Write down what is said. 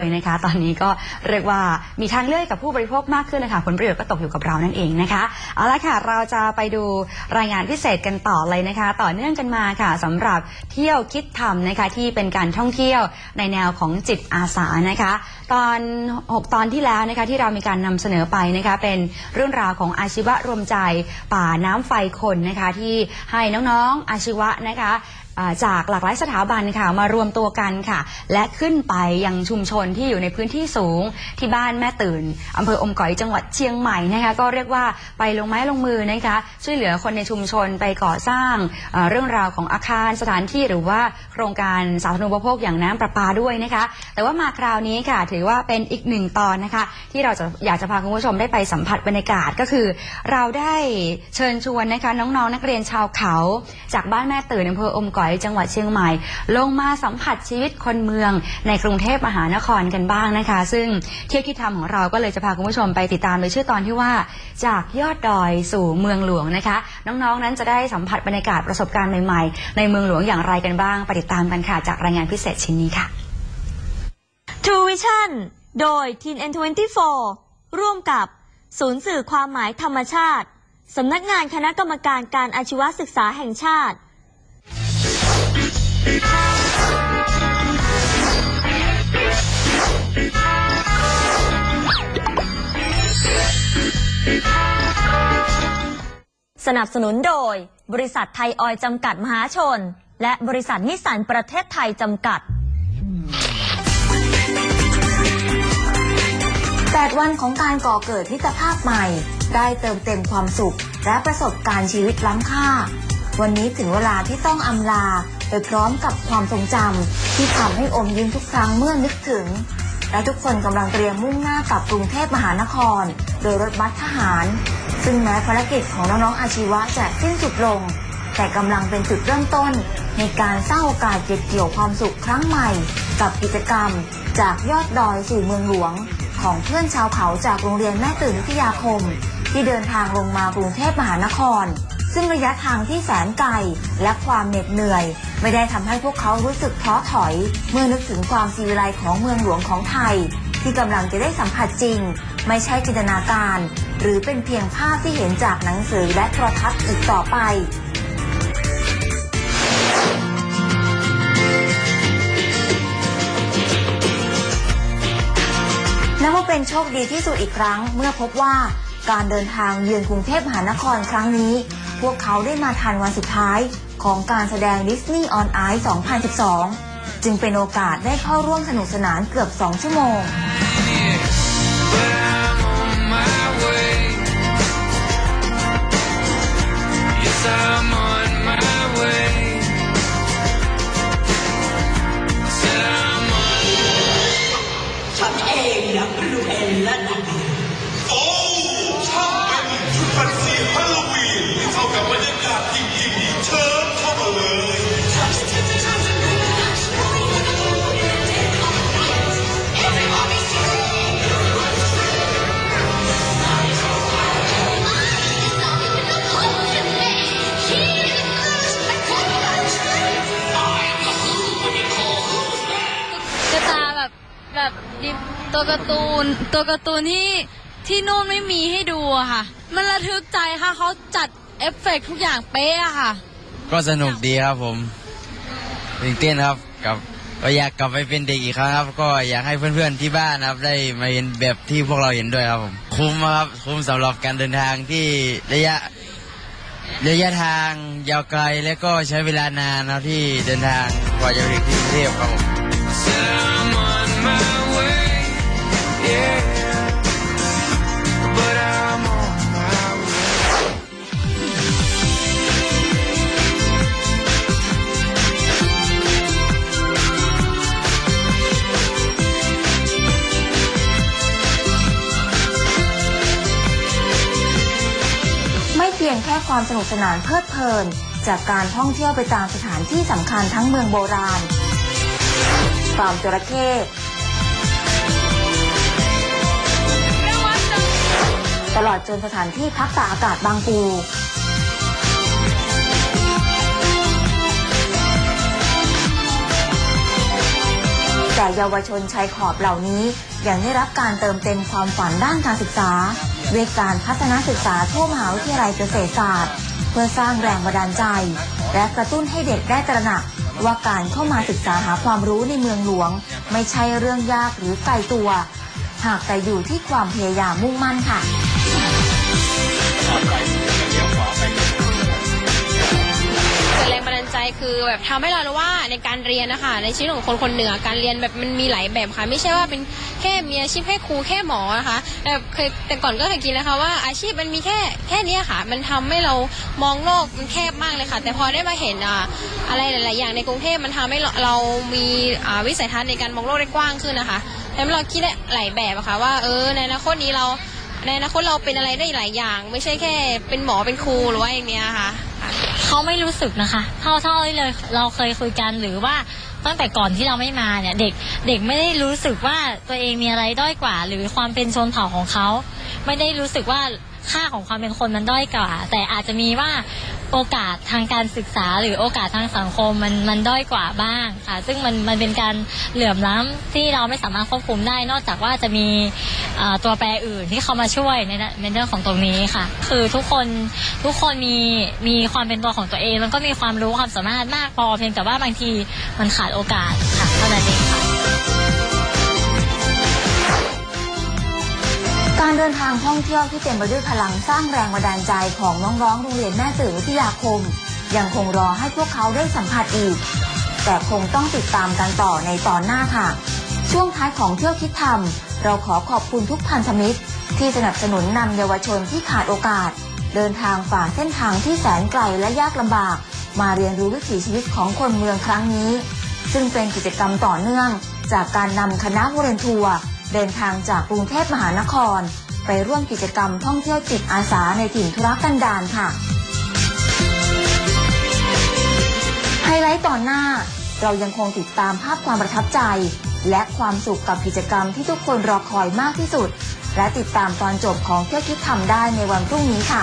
เลยนะคะตอนนี้ก็เรียกว่ามีทางเลือกกับผู้บริโภคมากขึ้นเลยค่ะผลประโยชน์ก็ตกอยู่กับเรานั่นเองนะคะเอาละค่ะเราจะไปดูรายงานพิเศษกันต่อเลยนะคะ ต่อเนื่องกันมาค่ะสำหรับเที่ยวคิดทำนะคะที่เป็นการท่องเที่ยวในแนวของจิตอาสานะคะ ตอน 6 ตอนที่แล้วนะคะที่เรามีการนำเสนอไปนะคะเป็นเรื่องราวของอาชีวะรวมใจป่าน้ำไฟคนนะคะที่ให้น้องๆอาชีวะนะคะ จากหลากหลายสถาบันค่ะมารวมตัวกันค่ะ และขึ้นไปยังชุมชนที่อยู่ในพื้นที่สูงที่บ้านแม่ตื่นอำเภออมก๋อยจังหวัดเชียงใหม่นะคะก็เรียกว่าไปลงไม้ลงมือนะคะช่วยเหลือคนในชุมชนไปก่อสร้างเรื่องราวของอาคารสถานที่หรือว่าโครงการสาธารณูปโภคอย่างน้ำประปาด้วยนะคะ แต่ว่ามาคราวนี้ค่ะ ถือว่าเป็นอีกหนึ่งตอนนะคะ ที่เราจะอยากจะพาคุณผู้ชมได้ไปสัมผัสบรรยากาศก็คือ เราได้เชิญชวนนะคะน้องๆนักเรียนชาวเขา จากบ้านแม่ตื่นอำเภออมก๋อยจังหวัดเชียงใหม่ ลงมาสัมผัสชีวิตคนเมืองในกรุงเทพมหานครกันบ้างนะคะ ซึ่งเที่ยวคิดทำของเราก็เลยจะพาคุณผู้ชมไปติดตามโดยชื่อตอนที่ว่าจากยอดดอยสู่เมืองหลวงนะคะ น้องๆนั้นจะได้สัมผัสบรรยากาศประสบการณ์ใหม่ๆ ในเมืองหลวงอย่างไรกันบ้างไปติดตามกันค่ะจากรายงานพิเศษชิ้นนี้ค่ะ True Vision โดย Teen N24 ร่วมกับศูนย์สื่อความหมายธรรมชาติ สำนักงานคณะกรรมการการอาชีวศึกษาแห่งชาติ สนับสนุนโดย บริษัทไทยออยจำกัดมหาชน และบริษัทนิสสันประเทศไทยจำกัด 8 วันของการก่อเกิดมิตรภาพใหม่ ได้เติมเต็มความสุข และประสบการณ์ชีวิตล้ำค่า วันนี้ถึงเวลาที่ต้องอำลาไปพร้อมกับความทรงจำที่ทำให้อมยิ้มทุกครั้งเมื่อนึกถึง และทุกคนกำลังเตรียมมุ่งหน้ากลับกรุงเทพมหานคร โดยรถบัสทหาร ซึ่งแม้ภารกิจของน้องๆอาชีวะจะสิ้นสุดลง แต่กำลังเป็นจุดเริ่มต้น ในการสร้างโอกาสเก็บเกี่ยวความสุขครั้งใหม่ กับกิจกรรม จากยอดดอยสู่เมืองหลวง ของเพื่อนชาวเขาจากโรงเรียนแม่ตื่นวิทยาคม ที่เดินทางลงมากรุงเทพมหานคร ซึ่งระยะทางที่แสนไกลและความเหน็ดเหนื่อย ไม่ได้ทำให้พวกเขารู้สึกท้อถอย เมื่อนึกถึงความสีวิไลของเมืองหลวงของไทย ที่กำลังจะได้สัมผัสจริง ไม่ใช่จินตนาการ หรือเป็นเพียงภาพที่เห็นจากหนังสือและโทรทัศน์อีกต่อไปนับว่าเป็นโชคดีที่สุดอีกครั้ง เมื่อพบว่าการเดินทางเยือนกรุงเทพมหานครครั้งนี้ พวกเขาได้มาทันวันสุดท้ายของการแสดง Disney on Ice 2012 จึงเป็นโอกาสได้เข้าร่วมสนุกสนานเกือบ 2 ชั่วโมง ฮาโลวีนที่เข้ากับบรรยากาศจริงๆเชิญเข้ามาเลยกระตาแบบแบบดิบตัวการ์ตูนตัวการ์ตูนที่ ที่นู่นไม่มีให้ดูอะค่ะ มันระทึกใจค่ะเขาจัดเอฟเฟกต์ทุกอย่างเป๊ะอะค่ะ ก็สนุกดีครับผมตื่นเต้นครับกับก็อยากกลับไปเป็นเด็กอีกครั้งครับ ก็อยากให้เพื่อนๆที่บ้านนะครับ ได้มาเห็นแบบที่พวกเราเห็นด้วยครับผมคุ้มครับคุ้มสำหรับการเดินทางที่ระยะระยะทางยาวไกลและก็ใช้เวลานานนะที่เดินทางกว่าจะถึงที่กรุงเทพครับผม ยงแค่ความสนุกสนานเพลิดเพลิน จากการท่องเที่ยวไปตามสถานที่สำคัญทั้งเมืองโบราณฟาร์มจระเข้ตลอดจนสถานที่พักตากอากาศบางปูแต่เยาวชนชายขอบเหล่านี้ยังได้รับการเติมเต็มความฝันด้านการศึกษา ด้วยการพัฒนาศึกษาทั่วมหาวิทยาลัยเกษตรศาสตร์ เพื่อสร้างแรงบันดาลใจ และกระตุ้นให้เด็กได้ตระหนัก ว่าการเข้ามาศึกษาหาความรู้ในเมืองหลวง ไม่ใช่เรื่องยากหรือไกลตัว หากแต่อยู่ที่ความพยายามมุ่งมั่นค่ะ เกิดแรงบันดาลใจคือแบบทำให้เรารู้ว่าในการเรียนนะคะในชีวิตของคนคนเหนือการเรียนแบบมันมีหลายแบบค่ะ ไม่ใช่ว่าเป็นแค่มีอาชีพแค่ครูแค่หมอนะคะแบบเคยแต่ก่อนก็เคยคิดนะคะว่าอาชีพมันมีแค่แค่นี้ค่ะ มันทำให้เรามองโลกมันแคบมากเลยค่ะ แต่พอได้มาเห็นอะอะไรหลาย ๆ อย่างในกรุงเทพมันทำให้เราเรามีอ่าวิสัยทัศน์ในการมองโลกได้กว้างขึ้นนะคะแต่เราคิดได้หลายแบบอะค่ะว่าเออในอนาคตนี้เราในอนาคตเราเป็นอะไรได้หลายอย่าง ไม่ใช่แค่เป็นหมอเป็นครูหรือว่าอย่างเนี้ยค่ะ เขาไม่รู้สึกนะคะ เท่าเท่าที่เลยเราเคยคุยกันหรือว่าตั้งแต่ก่อนที่เราไม่มาเนี่ยเด็กเด็กไม่ได้รู้สึกว่าตัวเองมีอะไรด้อยกว่า หรือความเป็นชนเผ่าของเขา ไม่ได้รู้สึกว่าค่าของความเป็นคนมันด้อยกว่า แต่อาจจะมีว่า โอกาสทางการศึกษาหรือโอกาสทางสังคมมันมันด้อยกว่าบ้างค่ะ ซึ่งมันมันเป็นการเหลื่อมล้ำที่เราไม่สามารถควบคุมได้ นอกจากว่าจะมีตัวแปรอื่นที่เข้ามาช่วยในในเรื่องของตรงนี้ค่ะ คือทุกคนทุกคนมีมีความเป็นตัวของตัวเองแล้วก็มีความรู้ความสามารถมากพอเพียงแต่ว่าบางทีมันขาดโอกาสค่ะเท่านั้นเองค่ะ การเดินทางท่องเที่ยวที่เต็มไปด้วยพลังสร้างแรงบันดาลใจของน้องๆโรงเรียนแม่ตื่นวิทยาคม ยังคงรอให้พวกเขาได้สัมผัสอีก แต่คงต้องติดตามกันต่อในตอนหน้าค่ะ ช่วงท้ายของเที่ยวคิดทำเราขอขอบคุณทุกพันธมิตร ที่สนับสนุนนำเยาวชนที่ขาดโอกาส เดินทางฝ่าเส้นทางที่แสนไกลและยากลำบาก มาเรียนรู้วิถีชีวิตของคนเมืองครั้งนี้ ซึ่งเป็นกิจกรรมต่อเนื่อง จากการนำคณะวอร์เรนทัวร์ เดินทางจากกรุงเทพมหานคร ไปร่วมกิจกรรมท่องเที่ยวจิตอาสาในถิ่นธุรกันดารค่ะ ไฮไลท์ตอนหน้าเรายังคงติดตามภาพความประทับใจ และความสุขกับกิจกรรมที่ทุกคนรอคอยมากที่สุด และติดตามตอนจบของเที่ยวคิดทำได้ในวันพรุ่งนี้ค่ะ